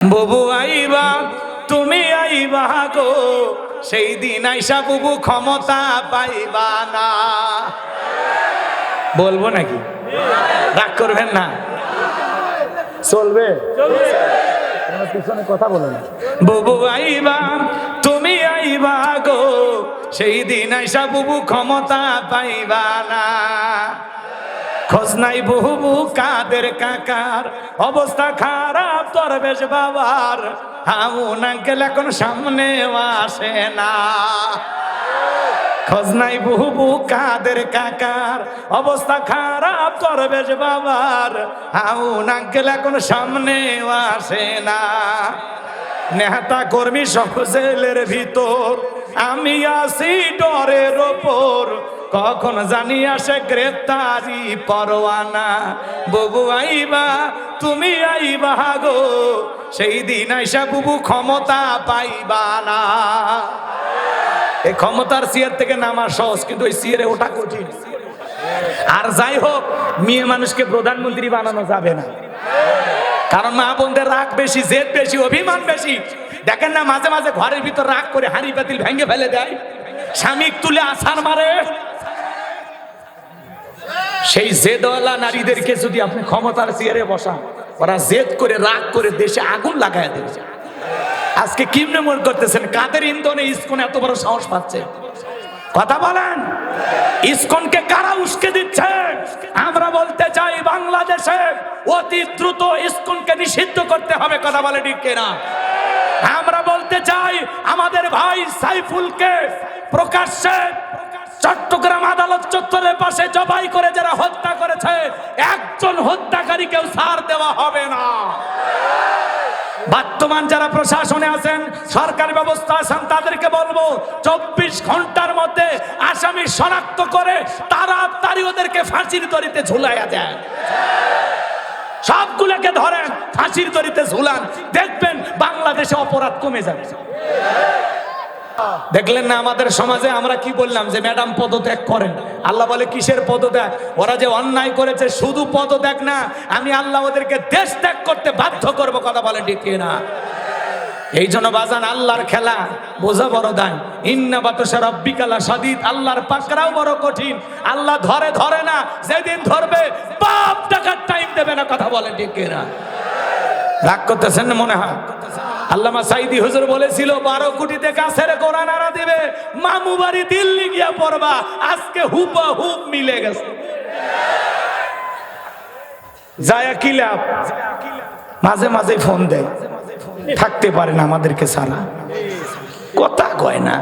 বুবু আইবা তুমি আইবা গো। সেই দিন আইসা বুবু ক্ষমতা পাইবা না। বলব নাকি? রাগ করবেন না। চলবে? পিছনে কথা বলো না। বুবু আইবা তুমি আইবা গো। সেই দিন আইসা বুবু ক্ষমতা পাইবা না। খোঁজ নাই বহু কাদের কাকার। অবস্থা খারাপ তোর বেশ বাবার। হাউন আঙ্কেল এখন সামনে আসে না। খোঁজ নাই বহু কাদের কাকার। অবস্থা খারাপ তোর বেশ বাবার। হাউন আঙ্কেল এখন সামনে আসে না। নেহাতা কর্মী সব জেলের ভিতর। আমি আসি ডরের ওপর। কখন জানি আসে গ্রেপ্তারি পরোয়ানা। বুবু আইবা, তুমি আইবা গো, সেই দিন আইসা বুবু ক্ষমতা পাইবা না। এই ক্ষমতার সিয়ার থেকে নামা সহজ, কিন্তু ওই সিয়ারে ওটা কঠিন। আর যাই হোক, মেয়ে মানুষকে প্রধানমন্ত্রী বানানো যাবে না। কারণ মা বোনদের রাগ বেশি, জেদ বেশি, অভিমান বেশি। দেখেন না, মাঝে মাঝে ঘরের ভিতর রাগ করে হাঁড়ি পাতিল ভেঙে ফেলে দেয়। স্বামী তুলে আছার মারে। সেই জেদওয়ালা নারীদেরকে যদি আপনি ক্ষমতার চেয়ারে বসান, ওরা জেদ করে, রাগ করে দেশে আগুন লাগায় দেবে। আজকে কিমনে মন করতেছেন, কাদের ইন্ধনে ইস্কন এত বড় সাহস পাচ্ছে? কথা বলেন। ইস্কনকে কারা উস্কে দিচ্ছে? আমরা বলতে চাই বাংলাদেশে অতি দ্রুত ইস্কনকে নিষিদ্ধ করতে হবে, কথা বলে ঠিক কিনা? আমরা বলতে চাই, আমাদের ভাই সাইফুলকে প্রকাশ্যে চট্টগ্রাম আদালত চত্বরের পাশে জবাই করে যারা হত্যা করেছে, একজন হত্যাকারীকেও ছাড় দেওয়া হবে না। বর্তমান যারা প্রশাসনে আছেন, সরকারি ব্যবস্থা আছেন তাদেরকে বলব, চব্বিশ ঘণ্টার মধ্যে আসামি শনাক্ত করে তারা তাড়াতাড়ি ওদেরকে ফাঁসির দড়িতে ঝুলাইয়া দেয় সবগুলোকে ধরেন, ফাঁসির দড়িতে ঝুলান। দেখবেন বাংলাদেশে অপরাধ কমে যাবে। দেখলেন না আমাদের সমাজে আমরা কি বললাম যে ম্যাডাম পদত্যাগ করেন? আল্লাহ বলে, কিসের পদত্যাগ? ওরা যে অন্যায় করেছে, শুধু পদত্যাগ না, আমি আল্লাহ ওদেরকে দেশ ত্যাগ করতে বাধ্য করব, কথা বলে ঠিক না এই জন্য বাজান, আল্লাহর খেলা বোঝা বড় দান। ইন্না বাতাসা রব্বিকালা সাদিদ আল্লাহর পাকড়াও বড় কঠিন। আল্লাহ ধরে ধরে না, যেদিন ধরবে, বাপ টাকার টাইম দেবে না, কথা বলে ঠিক না রাগ করতেছেন মনে হয়? আল্লামা সাইদি হুজুর বলেছিল, বারো কোটিতে গাছের গোড়া নাড়া দিবে, মামু বাড়ি দিল্লি গিয়া পড়বা, আজকে হুবা হুব মিলে গেছে। জায়া কি লাভ? মাঝে মাঝে ফোন দেয়, থাকতে পারে না আমাদেরকে সারা। কথা কয় না।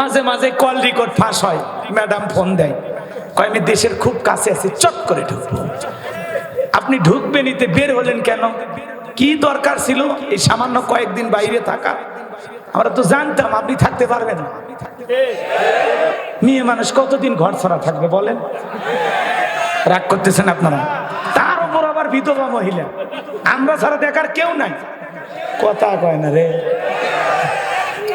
মাঝে মাঝে কল রেকর্ড ফাঁস হয়, ম্যাডাম ফোন দেয়, কয়, আমি দেশের খুব কাছে আছি, চট করে ঢুকবো। আপনি ঢুকবেন নিতে বের হলেন কেন? কি দরকার ছিল? এই সামান্য কয়েকদিন বাইরে থাকা। আমরা তো জানতাম, আপনি থাকতে পারবেন না। মেয়ে মানুষ কতদিন ঘর ছাড়া থাকবে বলেন? রাগ করতেছেন আপনারা? তার উপর আবার বিধবা মহিলা। আমরা ছাড়া দেখার কেউ নাই। কথা কয় না রে।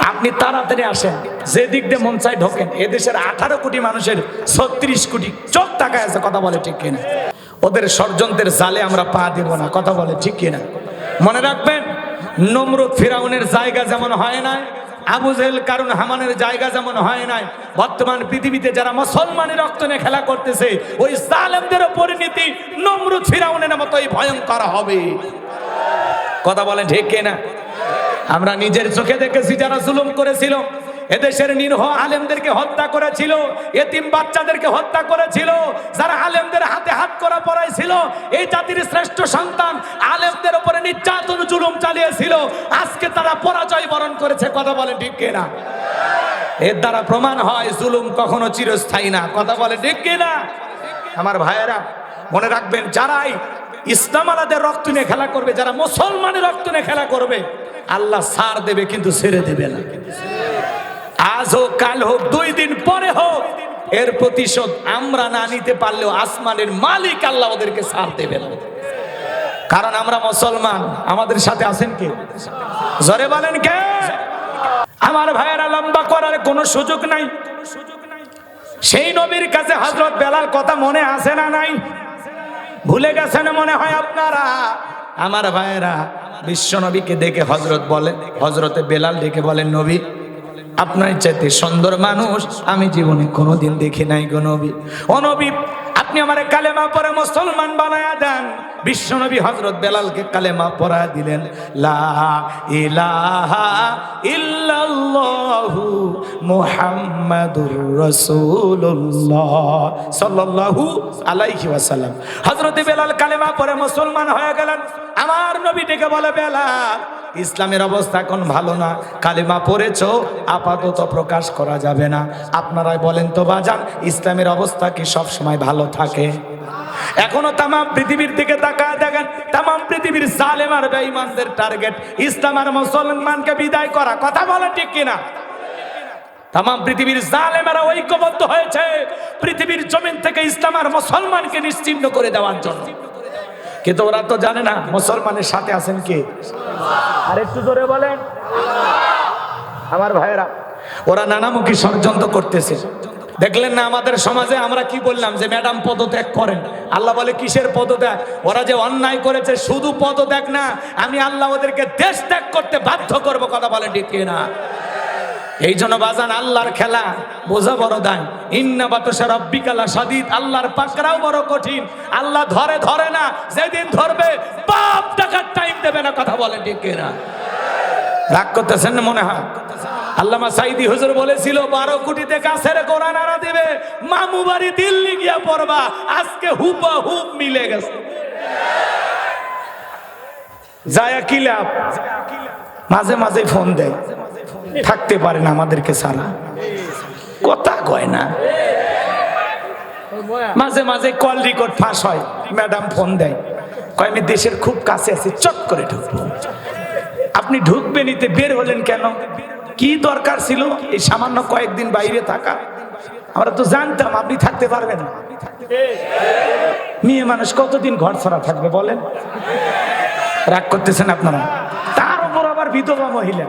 আপনি তাড়াতাড়ি আসেন। যে দিক দিয়ে মন চাই ঢোকেন। এদেশের আঠারো কোটি মানুষের ছত্রিশ কোটি চোখ টাকায় আছে, কথা বলে ঠিক কিনা। ওদের ষড়যন্ত্রের জালে আমরা পা দেব না, কথা বলে ঠিক কিনা। মনে রাখবেন, নমরুদ ফিরাউনের জায়গা যেমন হয় নাই আবুজেল কারণ হামানের জায়গা যেমন হয় নাই, বর্তমান পৃথিবীতে যারা মুসলমানের রক্ত নিয়ে খেলা করতেছে, ওই সালেমদেরও পরিণতি নমরুদ ফিরাউনের মতোই ভয়ঙ্কর হবে। কথা বলেন ঠিক কিনা? আমরা নিজের চোখে দেখেছি যারা জুলুম করেছিল এদেশের নিরহ আলেমদেরকে হত্যা করেছিল, এতিম বাচ্চাদেরকে হত্যা করেছিল, যারা আলেমদের হাতে হাত করা পড়াইছিল, এই জাতির শ্রেষ্ঠ সন্তান আলেমদের উপরে নির্যাতন জুলুম চালিয়েছিল। আজকে তারা পরাজয় বরণ করেছে, কথা বলে ঠিক কিনা? এর দ্বারা প্রমাণ হয়, জুলুম কখনো চিরস্থায়ী না, কথা বলে ঠিক কিনা? আমার ভাইয়েরা, মনে রাখবেন, যারাই ইসলাম আলাদের রক্ত নিয়ে খেলা করবে, যারা মুসলমানের রক্ত নিয়ে খেলা করবে, আল্লাহ সার দেবে, কিন্তু ছেড়ে দেবে না। আজ হোক কাল হোক, দুই দিন পরে হোক, এর প্রতিশোধ আমরা না নিতে পারলেও আসমানের মালিক আল্লাহ ওদেরকে সার দেবে না কারণ আমরা মুসলমান, আমাদের সাথে আছেন কে? জরে বলেন কে? আমার ভাইয়েরা, লম্বা করার কোনো সুযোগ নাই। সেই নবীর কাছে হজরত বেলাল কথা মনে আছে না নাই? ভুলে গেছেন মনে হয় আপনারা? আমার ভাইয়েরা বিশ্বনবীকে দেখে হজরত বলে হজরতে বেলাল ডেকে বলেন, নবী আপনার চাইতে সুন্দর মানুষ আমি জীবনে কোনোদিন দেখি নাই গো নবী। ও নবী, আপনি আমার কালেমা পরে মুসলমান বানায়া দেন। বিশ্বনবী হজরত বেলালকে কালেমা পড়া দিলেন ইল্লাল্লাহু মুহাম্মাদুর রাসূলুল্লাহ সাল্লাল্লাহু আলাইহি ওয়াসাল্লাম। হযরত বেলাল কালেমা পড়ে মুসলমান হয়ে গেলেন। আমার নবী ডেকে বলে, বেলাল ইসলামের অবস্থা এখন ভালো না। কালিমা পড়েছ, আপাতত প্রকাশ করা যাবে না। আপনারাই বলেন তো, বাজান, ইসলামের অবস্থা কি সব সময় ভালো থাকে? এখনও তাম পৃথিবীর দিকে তাকায় দেখেন তাম পৃথিবীর জালেম আর বেঈমানদের টার্গেট, ইসলাম আর মুসলমানকে বিদায় করা। কথা বলে ঠিক কিনা? তাম পৃথিবীর জালেমেরা ঐক্যবদ্ধ হয়েছে, পৃথিবীর জমিন থেকে ইসলাম আর মুসলমানকে নিশ্চিহ্ন করে দেওয়ার জন্য। কিন্তু ওরা তো জানে না, মুসলমানের সাথে আছেন কে? আর একটু জোরে বলেন। আমার ভাইয়েরা, ওরা নানামুখী ষড়যন্ত্র করতেছে। দেখলেন না আমাদের সমাজে আমরা কি বললাম যে ম্যাডাম পদত্যাগ করেন। আল্লাহ বলে, কিসের পদত্যাগ? ওরা যে অন্যায় করেছে, শুধু পদত্যাগ না, আমি আল্লাহ ওদেরকে দেশ ত্যাগ করতে বাধ্য করব, কথা বলে ঠিক না এই জন্য বাজান, আল্লাহর খেলা বোঝা বড় দায়। ইন্না বাতাসা রব্বিকালা সাদিদ আল্লাহর পাকড়াও বড় কঠিন। আল্লাহ ধরে ধরে না, যেদিন ধরবে, বাপ টাকার টাইম দেবে না, কথা বলে ঠিক না রাগ করতেছেন না মনে হয়? আল্লামা সাইদি হুজুর বলেছিল, বারো কোটিতে গাছের গোড়া নাড়া দিবে, মামু বাড়ি দিল্লি গিয়া পড়বা, আজকে হুবা হুব মিলে গেছে। জায়া কিলাপ মাঝে মাঝে ফোন দেয়। থাকতে পারে না আমাদেরকে সারা কথা কয় না। মাঝে মাঝে কল রেকর্ড ফাঁস হয় ম্যাডাম ফোন দেয়। কয়, আমি দেশের খুব কাছে আছি, চট করে ঢুকবো। আপনি ঢুকবেন ইতে বের হলেন কেন? কি দরকার ছিল? এই সামান্য কয়েকদিন বাইরে থাকা। আমরা তো জানতাম আপনি থাকতে পারবেন না। মেয়ে মানুষ কতদিন ঘর ছাড়া থাকবে বলেন? রাগ করতেছেন আপনারা? বিধবা মহিলা।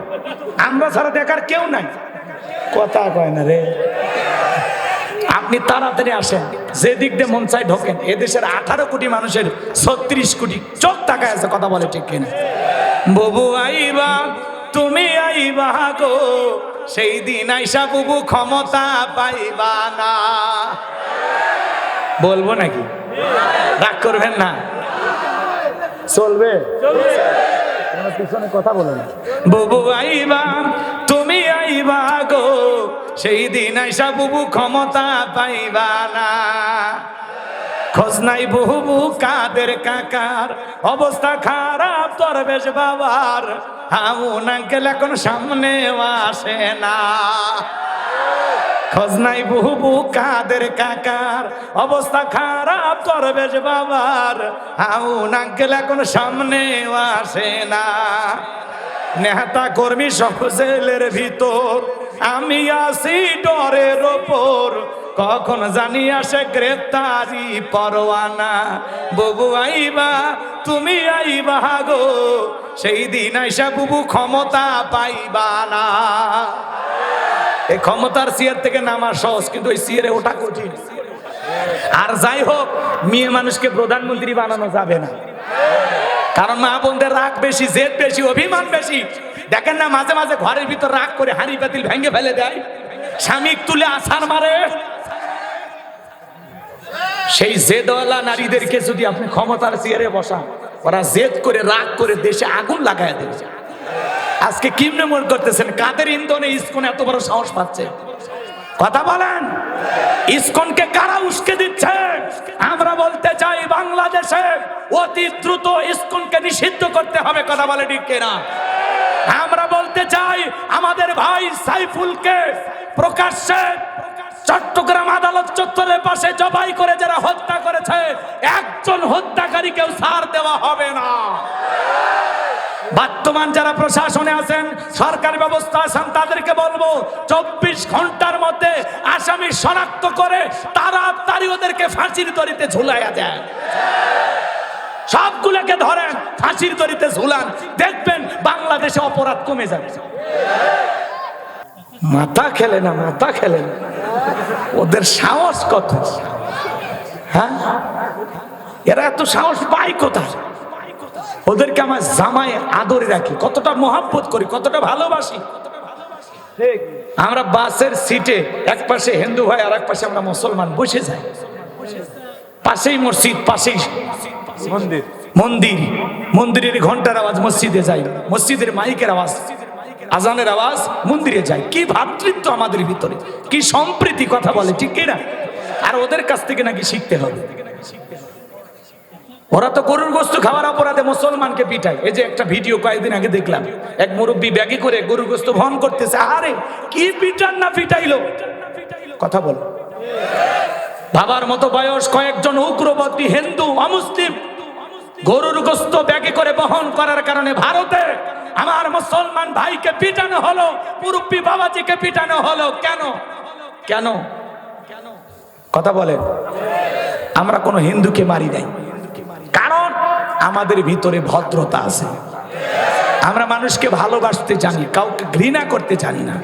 আমরা ছাড়া দেখার কেউ নাই। কথা কয় না রে। আপনি তাড়াতাড়ি আসেন। যে দিক দিয়ে মন চাই ঢোকেন। এদেশের আঠারো কোটি মানুষের ছত্রিশ কোটি চোখ তাকায় আছে, কথা বলে ঠিক কিনা। ববু আইবা, তুমি আইবা গো, সেই দিন আইসা বুবু ক্ষমতা পাইবা না। বলব নাকি? রাগ করবেন না? চলবে? আমার পিছনে কথা বলে না। বুবু আইবা, তুমি আইবা গো, সেই দিন আইসা বুবু ক্ষমতা পাইবা না। খোঁজ নাই বহুবু কাদের কাকার, অবস্থা খারাপ তোর বেশ বাবার। হাউন আঙ্কেল এখন সামনে আসে না। খোঁজ নাই বহুবু কাদের কাকার। অবস্থা খারাপ তোর বেশ বাবার। হাউন আঙ্কেল এখন সামনে আসে না। নেহাতা কর্মী সব জেলের ভিতর। আমি আসি ডরের ওপর। কখন জানি আসে গ্রেপ্তারি পরোয়ানা। বুবু আইবা, তুমি আইবা গো। সেই দিন আইসা বুবু ক্ষমতা পাইবা না। এই ক্ষমতার সিয়ার থেকে নামা সহজ, কিন্তু ওই সিয়ারে ওটা কঠিন। আর যাই হোক, মেয়ে মানুষকে প্রধানমন্ত্রী বানানো যাবে না। কারণ মা বোনদের রাগ বেশি, জেদ বেশি, অভিমান বেশি। দেখেন না, মাঝে মাঝে ঘরের ভিতর রাগ করে হাঁড়ি পাতিল ভেঙে ফেলে দেয়। স্বামী তুলে আছার মারে। সেই জেদওয়ালা নারীদেরকে যদি আপনি ক্ষমতার চেয়ারে বসান, ওরা জেদ করে, রাগ করে দেশে আগুন লাগায় দেবে। আজকে কিমনে মনে করতেছেন? কাদের ইন্ধনে ইস্কন এত বড় সাহস পাচ্ছে? কথা বলেন। ইস্কনকে কারা উস্কে দিচ্ছে? আমরা বলতে চাই বাংলাদেশে অতি দ্রুত ইস্কনকে নিষিদ্ধ করতে হবে, কথা বলে ঠিক কিনা? আমরা বলতে চাই আমাদের ভাই সাইফুলকে প্রকাশ্যে চট্টগ্রাম আদালত চত্বরের পাশে জবাই করে যারা হত্যা করেছে, একজন হত্যাকারীকেও ছাড় দেওয়া হবে না। বর্তমান যারা প্রশাসনে আছেন, সরকারি ব্যবস্থা আছেন তাদেরকে বলব, চব্বিশ ঘণ্টার মধ্যে আসামি শনাক্ত করে তারা তাড়াতাড়ি ওদেরকে ফাঁসির দড়িতে ঝুলাইয়া দেয়। সবগুলোকে ধরেন ফাঁসির দড়িতে ঝুলান। দেখবেন বাংলাদেশে অপরাধ কমে যাবে। মাথা খেলে না, মাথা খেলে না। ওদের সাহস কত? হ্যাঁ? এরা এত সাহস পায় কোথায়? ওদেরকে আমার জামাই আদরে রাখি। কতটা মহাব্বত করি কতটা ভালোবাসি। আমরা বাসের সিটে এক পাশে হিন্দু ভাই আর এক পাশে আমরা মুসলমান বসে যাই। পাশেই মসজিদ পাশেই মন্দির। মন্দির। মন্দিরের ঘণ্টার আওয়াজ মসজিদে যাই মসজিদের মাইকের আওয়াজ আজানের আওয়াজ মন্দিরে যাই। কি ভাতৃত্ব আমাদের ভিতরে কি সম্প্রীতি কথা বলে ঠিক কিনা? আর ওদের কাছ থেকে নাকি শিখতে হবে। ওরা তো গরুর গোস্ত খাওয়ার অপরাধে মুসলমানকে পিটায়। এই যে একটা ভিডিও কয়েকদিন আগে দেখলাম, এক মুরব্বী ব্যাগে করে গরুর গোস্ত ভন করতেছে। আরে কি পিটান না পিটাইলো? কথা বল। বাবার মতো বয়স কয়েকজন উগ্রবাদী হিন্দু, অমুসলিম। গরুর গোস্ত ব্যাগে করে বহন করার কারণে ভারতে আমার মুসলমান ভাইকে পিটানো হলো, মুরব্বী বাবাজিকে পিটানো হলো। কেন? কেন? কথা বলেন। আমরা কোনো হিন্দুকে মারি নাই। আমাদের ভিতরে ভদ্রতা আছে। আমরা মানুষকে ভালোবাসতে জানি, কাউকে ঘৃণা করতে জানি না।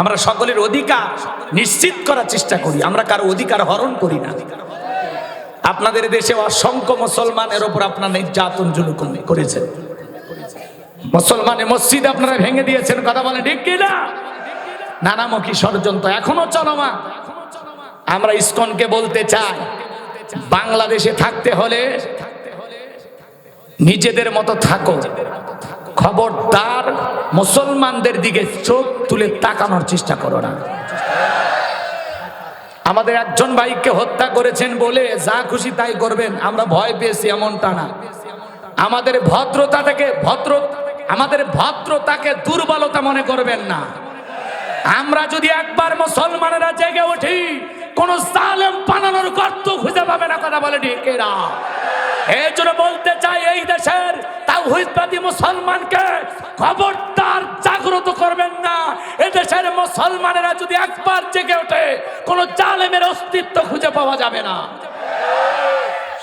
আমরা সকলের অধিকার নিশ্চিত করার চেষ্টা করি, আমরা কারও অধিকার হরণ করি না। আপনাদের দেশে অসংখ্য মুসলমানের ওপর আপনার নির্যাতন জুলুম করেছেন। মুসলমানে মসজিদ আপনারা ভেঙে দিয়েছেন, কথা বলে ঠিক কিনা নানামুখী ষড়যন্ত্র, এখনও চলমান। আমরা ইস্কনকে বলতে চাই, বাংলাদেশে থাকতে হলে নিজেদের মতো থাকো। খবরদার মুসলমানদের দিকে চোখ তুলে তাকানোর চেষ্টা করো না। আমাদের একজন ভাইকে হত্যা করেছেন বলে যা খুশি তাই করবেন, আমরা ভয় পেয়েছি এমনটা না। আমাদের ভদ্রতাটাকে ভদ্র, আমাদের ভদ্রতাকে দুর্বলতা মনে করবেন না। আমরা যদি একবার মুসলমানেরা জেগে উঠি, কোন সালেম বানানোর গর্ত খুঁজে পাবে না কথা বলে ঠিকেরা এই জন্য বলতে চাই এই দেশের তাওহিদবাদী মুসলমানকে খবরদার জাগ্রত করবেন না। এই দেশের মুসলমানেরা যদি একবার জেগে ওঠে, কোন জালেমের অস্তিত্ব খুঁজে পাওয়া যাবে না।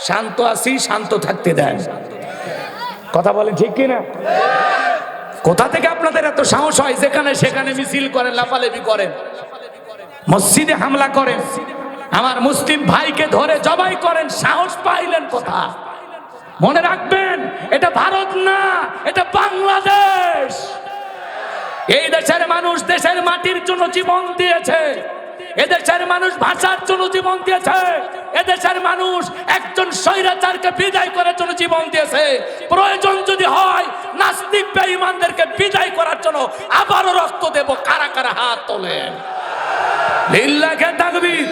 শান্ত আছি, শান্ত থাকতে দেন। কথা বলেন ঠিক কিনা? কোথা থেকে আপনাদের এত সাহস হয়? যেখানে সেখানে মিছিল করেন, লাফালাফি করেন। মসজিদে হামলা করেন। আমার মুসলিম ভাইকে ধরে জবাই করেন, সাহস পাইলেন কোথা মনে রাখবেন, এটা ভারত না, এটা বাংলাদেশ। এই দেশের মানুষ দেশের মাটির জন্য জীবন দিয়েছে। এদেশের মানুষ ভাষার জন্য জীবন দিয়েছে। এদেশের মানুষ একজন স্বৈরাচারকে বিদায় করার জন্য জীবন দিয়েছে। প্রয়োজন যদি হয়, নাস্তিক বেঈমানদেরকে বিদায় করার জন্য আবারও রক্ত দেব, কারা কারা হাত তোলেন। লিল্লাহে তাকবীর।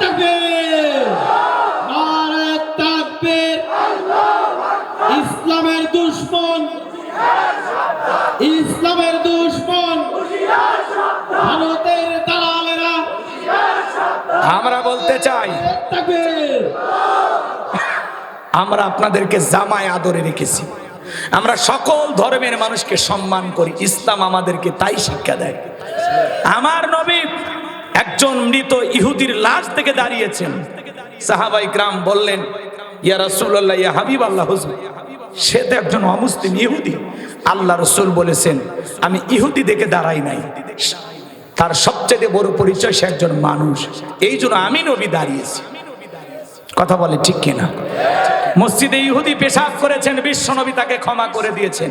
তাকবীর! ইসলামের দুশ্মন। ইসলামের দুশ্মন। ভারতের দালালেরা। আমরা বলতে চাই আমরা আপনাদেরকে জামায় আদরে রেখেছি। আমরা সকল ধর্মের মানুষকে সম্মান করি ইসলাম আমাদেরকে তাই শিক্ষা দেয়। আমার নবী একজন মৃত ইহুদির লাশ থেকে দাঁড়িয়েছেন। সাহাবাই গ্রাম বললেন ইয়া রাসূলুল্লাহ, ইয়া হাবিব হুজুর। সে তো একজন অমুসলিম ইহুদি। আল্লাহ রসুল বলেছেন, আমি ইহুদি দেখে দাঁড়াই নাই। তার সবচেয়ে বড় পরিচয় সে একজন মানুষ। এই জন্য আমি নবী দাঁড়িয়েছি। কথা বলে ঠিক কিনা? মসজিদে ইহুদি পেশাব করেছেন বিশ্বনবী তাকে ক্ষমা করে দিয়েছেন।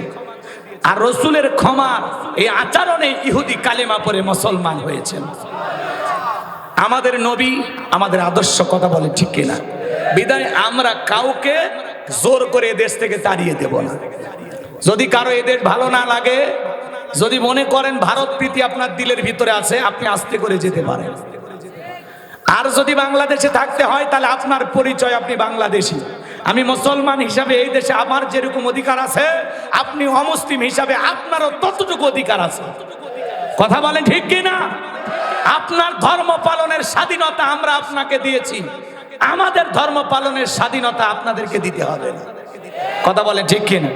আর রসুলের ক্ষমা, এই আচরণে ইহুদি কালেমা পরে মুসলমান হয়েছেন। আমাদের নবী, আমাদের আদর্শ কথা বলে ঠিক কিনা? বিদায়, আমরা কাউকে জোর করে দেশ থেকে তাড়িয়ে দেব না। যদি কারও এদের ভালো না লাগে, যদি মনে করেন ভারত প্রীতি আপনার দিলের ভিতরে আছে, আপনি আস্তে করে যেতে পারেন। আর যদি বাংলাদেশে থাকতে হয়, তাহলে আপনার পরিচয় আপনি বাংলাদেশি। আমি মুসলমান হিসাবে এই দেশে আমার যেরকম অধিকার আছে, আপনি অমুসলিম হিসাবে আপনারও ততটুকু অধিকার আছে। কথা বলেন ঠিক কি না আপনার ধর্ম পালনের স্বাধীনতা আমরা আপনাকে দিয়েছি। আমাদের ধর্ম পালনের স্বাধীনতা আপনাদেরকে দিতে হবে না। কথা বলেন ঠিক কিনা?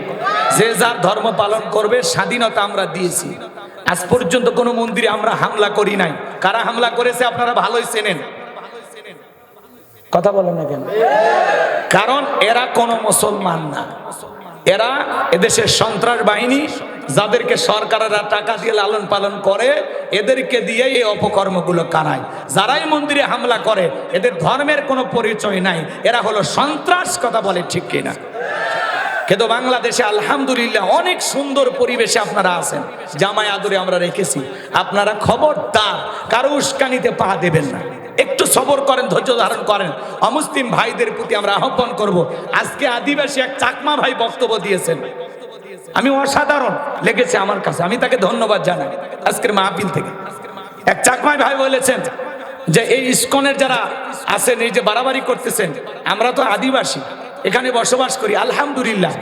যে যার ধর্ম পালন করবে, স্বাধীনতা আমরা দিয়েছি। আজ পর্যন্ত কোনো মন্দিরে আমরা হামলা করি নাই। কারা হামলা করেছে আপনারা ভালোই চেনেন। কথা বলেন না কেন? কারণ এরা কোনো মুসলমান না। এরা এদেশের সন্ত্রাস বাহিনী যাদেরকে সরকারেরা টাকা দিয়ে লালন পালন করে, এদেরকে দিয়ে এই অপকর্মগুলো কারায়। যারাই মন্দিরে হামলা করে, এদের ধর্মের কোনো পরিচয় নাই। এরা হলো সন্ত্রাস, কথা বলে ঠিক কিনা। কিন্তু বাংলাদেশে আলহামদুলিল্লাহ অনেক সুন্দর পরিবেশে আপনারা আছেন। জামাই আদরে আমরা রেখেছি। আপনারা খবরদার, কারও উস্কানিতে পা দেবেন না। একটু সবর করেন, ধৈর্য ধারণ করেন। অমুসলিম ভাইদের প্রতি আমরা আহ্বান করব। আজকে আদিবাসী এক চাকমা ভাই বক্তব্য দিয়েছেন। আমি অসাধারণ লেগেছে আমার কাছে। আমি তাকে ধন্যবাদ জানাই আজকের মাহফিল থেকে। এক চাকমাই ভাই বলেছেন যে এই ইস্কনের যারা আছেন, এই যে বাড়াবাড়ি করতেছেন, আমরা তো আদিবাসী, এখানে বসবাস করি, আলহামদুলিল্লাহ।